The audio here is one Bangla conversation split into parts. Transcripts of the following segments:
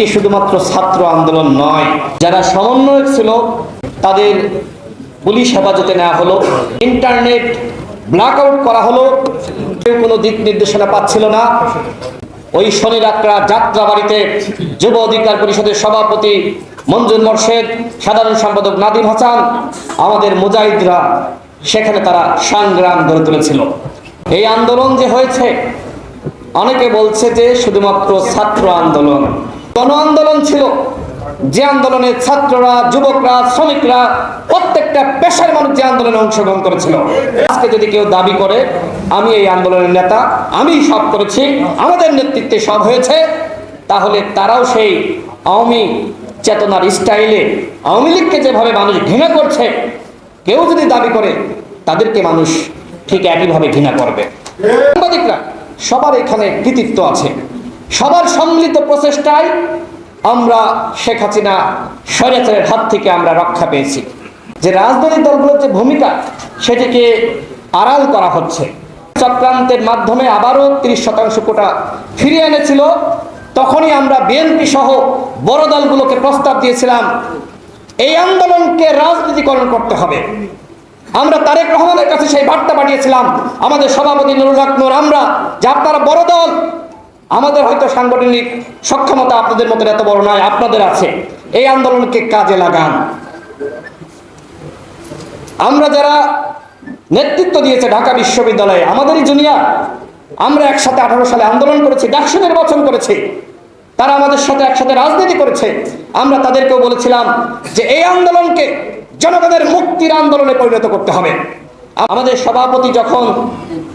এটি শুধুমাত্র ছাত্র আন্দোলন নয়, যারা সমন্বয়ক ছিল, তাদের পুলিশ হেফাজতে নেওয়া হলো, ইন্টারনেট ব্ল্যাক আউট করা হলো, কেউ কোনো দিক নির্দেশনা পাচ্ছিল না। ওই শনি রাত্রা যাত্রাবাড়িতে যুব অধিকার পরিষদের সভাপতি মঞ্জুর মোর্শেদ, সাধারণ সম্পাদক নাদিম হাসান, আমাদের মুজাহিদরা সেখানে তারা সংগ্রাম গড়ে তুলেছিল। এই আন্দোলন যে হয়েছে, অনেকে বলছে যে শুধুমাত্র ছাত্র আন্দোলন গণ আন্দোলন ছিল। যে আন্দোলনে ছাত্ররা, যুবকরা, শ্রমিকরা প্রত্যেকটা পেশার মানুষ যে আন্দোলনে অংশগ্রহণ করেছিল। আজকে যদি কেউ দাবি করে, আমি এই আন্দোলনের নেতা, আমি সব করেছি, আমাদের নেতৃত্বে সব হয়েছে, তাহলে তারাও সেই আওয়ামী চেতনার স্টাইলে আওয়ামী লীগকে যেভাবে মানুষ ঘৃণা করছে, কেউ যদি দাবি করে, তাদেরকে মানুষ ঠিক একইভাবে ঘৃণা করবে। সাংবাদিকরা সবার এখানে কৃতিত্ব আছে। সবার সম্মিলিত প্রচেষ্টায় আমরা শেখ হাসিনা স্বৈরাচারের হাত থেকে আমরা রক্ষা পেয়েছি। যে রাজনৈতিক দলগুলোর যে ভূমিকা, সেটিকে আড়াল করা হচ্ছে। চক্রান্তের মাধ্যমে আবারও তিরিশ শতাংশ কোটা ফিরিয়ে এনেছিল। তখনই আমরা বিএনপি সহ বড় দলগুলোকে প্রস্তাব দিয়েছিলাম, এই আন্দোলনকে রাজনীতিকরণ করতে হবে। আমরা তারেক রহমানের কাছে সেই বার্তা পাঠিয়েছিলাম, আমাদের সভাপতি নুরুল হক নূর, আমরা যে আপনারা বড় দল আমাদের হয়তো সাংগঠনিক সক্ষমতা আপনাদের মতো এত বড় নয়, আপনাদের আছে। এই আন্দোলনকে কাজে লাগান। আমরা যারা নেতৃত্ব দিয়েছে ঢাকা বিশ্ববিদ্যালয়ে, আমাদেরই জুনিয়র আমরা একসাথে আঠারো সালে আন্দোলন করেছি, ডাকসু নির্বাচন করেছি। তারা আমাদের সাথে একসাথে রাজনীতি করেছে। আমরা তাদেরকেও বলেছিলাম যে এই আন্দোলনকে জনগণের মুক্তির আন্দোলনে পরিণত করতে হবে। আমাদের সভাপতি যখন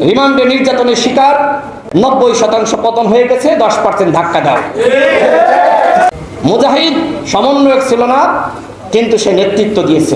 রিমান্ডে নির্যাতনের শিকার, নব্বই শতাংশ পতন হয়ে গেছে, দশ পার্সেন্ট ধাক্কা দাও। মুজাহিদ সমন্বয়ক ছিল না, কিন্তু সে নেতৃত্ব দিয়েছে।